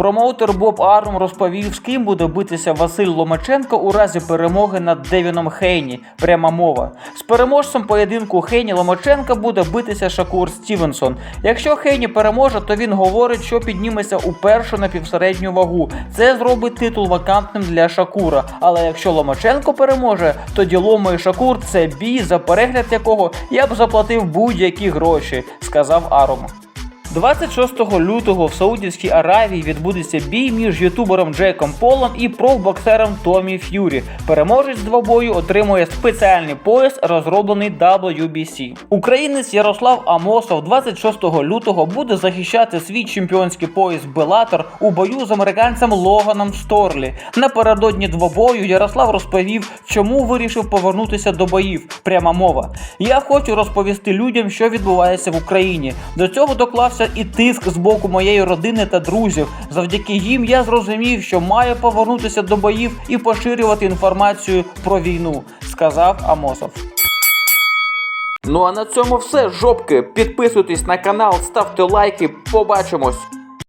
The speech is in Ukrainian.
Промоутер Боб Арм розповів, з ким буде битися Василь Ломаченко у разі перемоги над Девіном Хейні. Пряма мова. З переможцем поєдинку Хейні Ломаченка буде битися Шакур Стівенсон. Якщо Хейні переможе, то він говорить, що підніметься у першу на півсередню вагу. Це зробить титул вакантним для Шакура. Але якщо Ломаченко переможе, тоді Лома і Шакур це бій, за перегляд якого я б заплатив будь-які гроші, сказав Аром. 26 лютого в Саудівській Аравії відбудеться бій між ютубером Джейком Полом і профбоксером Томі Ф'юрі. Переможець двобою отримує спеціальний пояс, розроблений WBC. Українець Ярослав Амосов 26 лютого буде захищати свій чемпіонський пояс Белатор у бою з американцем Логаном Сторлі. Напередодні двобою Ярослав розповів, чому вирішив повернутися до боїв. Пряма мова. Я хочу розповісти людям, що відбувається в Україні. До цього доклався і тиск з боку моєї родини та друзів. Завдяки їм я зрозумів, що маю повернутися до боїв і поширювати інформацію про війну, сказав Амосов. Ну а на цьому все, жопки. Підписуйтесь на канал, ставте лайки. Побачимось.